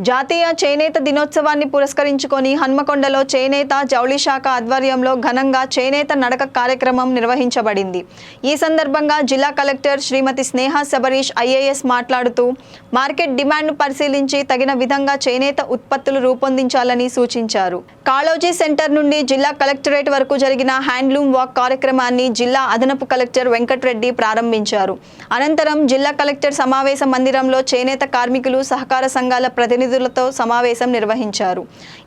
జాతీయ చేనేత దినోత్సవాన్ని పురస్కరించుకొని హన్మకొండలో చేనేత జౌళి శాఖ ఆధ్వర్యంలో ఘనంగా చేనేత నడక కార్యక్రమం నిర్వహించబడింది. ఈ సందర్భంగా జిల్లా కలెక్టర్ శ్రీమతి స్నేహ శబరీష్ ఐఏఎస్ మాట్లాడుతూ మార్కెట్ డిమాండ్ను పరిశీలించి తగిన విధంగా చేనేత ఉత్పత్తులు రూపొందించాలని సూచించారు. కాళోజీ సెంటర్ నుండి జిల్లా కలెక్టరేట్ వరకు జరిగిన హ్యాండ్లూమ్ వాక్ కార్యక్రమాన్ని జిల్లా అదనపు కలెక్టర్ వెంకట్రెడ్డి ప్రారంభించారు. అనంతరం జిల్లా కలెక్టర్ సమావేశ మందిరంలో చేనేత కార్మికులు సహకార సంఘాల ప్రతినిధులతో సమావేశం నిర్వహించారు.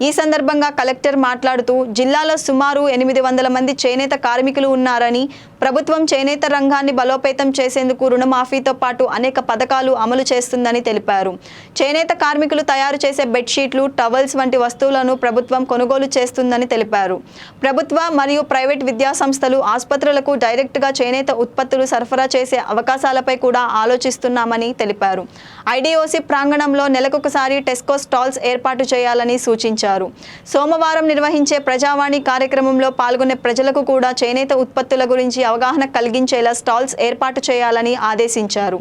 ఈ సందర్భంగా కలెక్టర్ మాట్లాడుతూ జిల్లాలో సుమారు ఎనిమిది వందల మంది చేనేత కార్మికులు ఉన్నారని ప్రభుత్వం చేనేత రంగాన్ని బలోపేతం చేసేందుకు రుణమాఫీతో పాటు అనేక పథకాలు అమలు చేస్తుందని తెలిపారు. చేనేత కార్మికులు తయారు చేసే బెడ్షీట్లు టవల్స్ వంటి వస్తువులను ప్రభుత్వం కొనుగోలు చేస్తుందని తెలిపారు. ప్రభుత్వ మరియు ప్రైవేట్ విద్యా సంస్థలు ఆసుపత్రులకు డైరెక్ట్గా చేనేత ఉత్పత్తులు సరఫరా చేసే అవకాశాలపై కూడా ఆలోచిస్తున్నామని తెలిపారు. ఐడిఓసి ప్రాంగణంలో నెలకొకసారి టెస్కో స్టాల్స్ ఏర్పాటు చేయాలని సూచించారు. సోమవారం నిర్వహించే ప్రజావాణి కార్యక్రమంలో పాల్గొనే ప్రజలకు కూడా చేనేత ఉత్పత్తుల గురించి అవగాహన కలిగించేలా స్టాల్స్ ఏర్పాటు చేయాలని ఆదేశించారు.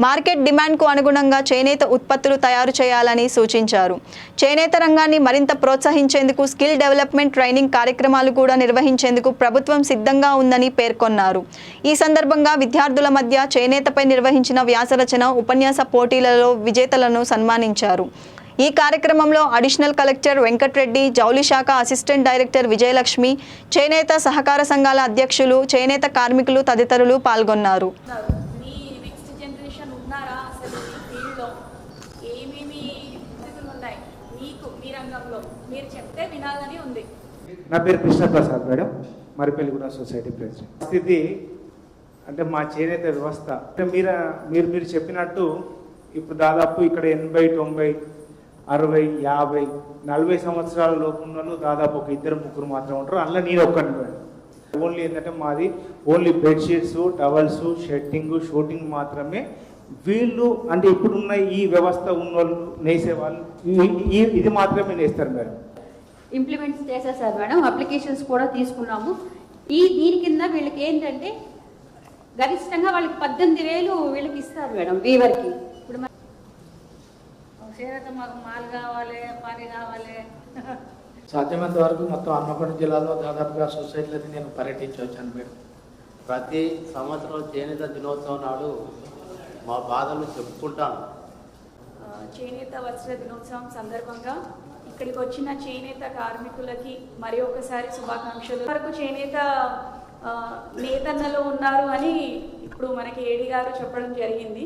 మార్కెట్ డిమాండ్కు అనుగుణంగా చేనేత ఉత్పత్తులు తయారు చేయాలని సూచించారు. చేనేత రంగాన్ని మరింత ప్రోత్సహించేందుకు స్కిల్ డెవలప్మెంట్ ట్రైనింగ్ కార్యక్రమాలు కూడా నిర్వహించేందుకు ప్రభుత్వం సిద్ధంగా ఉందని పేర్కొన్నారు. ఈ సందర్భంగా విద్యార్థుల మధ్య చేనేతపై నిర్వహించిన వ్యాసరచన ఉపన్యాస పోటీలలో విజేతలను సన్మానించారు. ఈ కార్యక్రమంలో అడిషనల్ కలెక్టర్ వెంకట్రెడ్డి జౌలి శాఖ అసిస్టెంట్ డైరెక్టర్ విజయలక్ష్మి చేనేత సహకార సంఘాల అధ్యక్షులు చేనేత కార్మికులు తదితరులు పాల్గొన్నారు. ఉన్నారు. మీ నెక్స్ట్ జనరేషన్ ఉన్నారా అసలు ఈ ఫీల్డ్లో ఏమేమి స్థితులు ఉన్నాయి? మీకు మీ రంగంలో. మీరు చెప్తే వినాలని ఉంది. నా పేరు Krishnaprasad madam. Maripalliguda society president. స్థితి అంటే మా చేనేత వ్యవస్థ. అంటే మీరు మీరు మీరు చెప్పినట్టు ఇప్పుడు దాదాపు ఇక్కడ ఎనభై తొంభై అరవై యాభై నలభై సంవత్సరాల లోపు ఉన్న వాళ్ళు దాదాపు ఒక ఇద్దరు ముగ్గురు మాత్రం ఉంటారు. అందులో నేను ఒక్కడిని మేడం ఓన్లీ ఏంటంటే మాది only bedsheets towels shirting suiting మాత్రమే. వీళ్ళు అంటే ఇప్పుడున్న ఈ వ్యవస్థ ఉన్న వాళ్ళు నేసే వాళ్ళు ఇది మాత్రమే నేస్తారు మేడం. ఇంప్లిమెంట్ చేసేసారు మేడం. అప్లికేషన్స్ కూడా తీసుకున్నాము. ఈ దీని కింద వీళ్ళకి ఏంటంటే గరిష్టంగా వాళ్ళకి పద్దెనిమిది వేలు వీళ్ళకి ఇస్తారు మేడం వీవర్కి. చేనేత మాకు మాల్ కావాలి పని కావాలి. సాధ్యమైనంత వరకు మొత్తం హన్మకొండ జిల్లాలో దాదాపుగా సొసైటీలని నేను పర్యటించి వచ్చాను మేడం. ప్రతి సంవత్సరం చేనేత దినోత్సవం నాడు మా బాధలు చెప్పుకుంటాను చేనేత వస్త్ర దినోత్సవం సందర్భంగా ఇక్కడికి వచ్చిన చేనేత కార్మికులకి మరి ఒకసారి శుభాకాంక్షలు. వరకు చేనేత నేతన్నలు ఉన్నారు అని ఇప్పుడు మనకి ఏడి గారు చెప్పడం జరిగింది.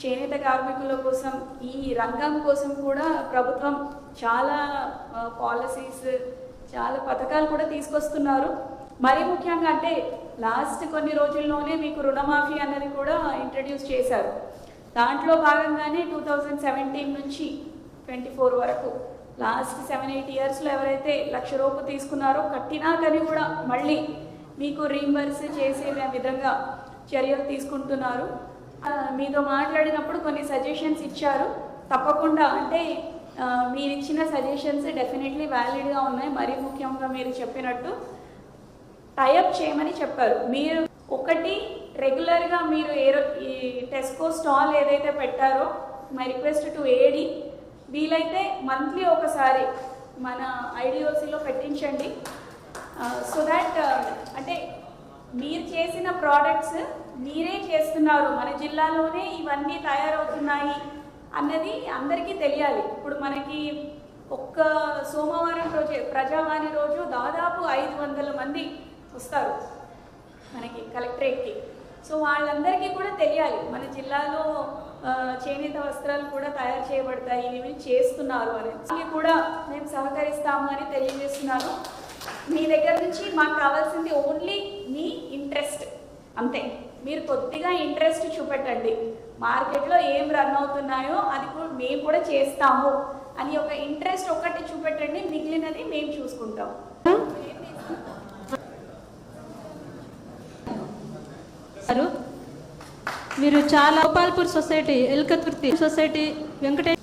చేనేత కార్మికుల కోసం ఈ రంగం కోసం కూడా ప్రభుత్వం చాలా పాలసీస్ చాలా పథకాలు కూడా తీసుకొస్తున్నారు. మరీ ముఖ్యంగా అంటే లాస్ట్ కొన్ని రోజుల్లోనే మీకు రుణమాఫీ అన్నది కూడా ఇంట్రడ్యూస్ చేశారు. దాంట్లో భాగంగానే టూ థౌజండ్ సెవెంటీన్ నుంచి ట్వంటీ ఫోర్ వరకు లాస్ట్ సెవెన్ ఎయిట్ ఇయర్స్లో ఎవరైతే లక్ష రూపాయలు తీసుకున్నారో కట్టినా కానీ కూడా మళ్ళీ మీకు రీంబర్స్ చేసే విధంగా చర్యలు తీసుకుంటున్నారు. మీతో మాట్లాడినప్పుడు కొన్ని సజెషన్స్ ఇచ్చారు. తప్పకుండా అంటే మీరు ఇచ్చిన సజెషన్స్ డెఫినెట్లీ వ్యాలిడ్గా ఉన్నాయి. మరీ ముఖ్యంగా మీరు చెప్పినట్టు టైఅప్ చేయమని చెప్పారు. మీరు ఒకటి రెగ్యులర్గా మీరు ఏ ఈ టెస్కో స్టాల్ ఏదైతే పెట్టారో my request to A D వీలైతే మంత్లీ ఒకసారి మన ఐడిఓసిలో పెట్టించండి. సో దాట్ అంటే మీరు చేసిన ప్రోడక్ట్స్ మీరే చేస్తున్నారు. మన జిల్లాలోనే ఇవన్నీ తయారవుతున్నాయి అన్నది అందరికీ తెలియాలి. ఇప్పుడు మనకి ఒక్క సోమవారం రోజు ప్రజావాణి రోజు దాదాపు ఐదు వందల మంది వస్తారు మనకి కలెక్టరేట్కి. సో వాళ్ళందరికీ కూడా తెలియాలి. మన జిల్లాలో చేనేత వస్త్రాలు కూడా తయారు చేయబడతాయి. ఇవి చేస్తున్నారు అని. దానికి కూడా మేము సహకరిస్తాము అని తెలియజేస్తున్నాను. మీ దగ్గర నుంచి మాకు కావాల్సింది ఓన్లీ మీ ఇంట్రెస్ట్. అంతే. మీరు కొద్దిగా ఇంట్రెస్ట్ చూపెట్టండి. మార్కెట్లో ఏం రన్ అవుతున్నాయో అది కూడా మేము కూడా చేస్తాము అని ఒక ఇంట్రెస్ట్ ఒకటి చూపెట్టండి. మిగిలినది మేము చూసుకుంటాం. గారు మీరు చాలా గోపాల్పూర్ సొసైటీ ఎల్కతుర్తి సొసైటీ వెంకటేష్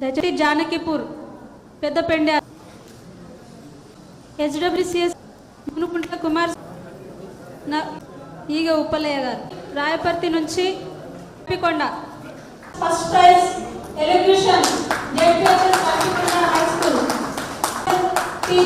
దయచేసి జానకిపూర్ పెద్దపెండ హెచ్డబ్ల్యూసిఎస్ కుమార్ నా ఈగ ఉప్పలయ్య గారు. రాయపర్తి నుంచి పికొండ. First prize elocution ZPSS high school T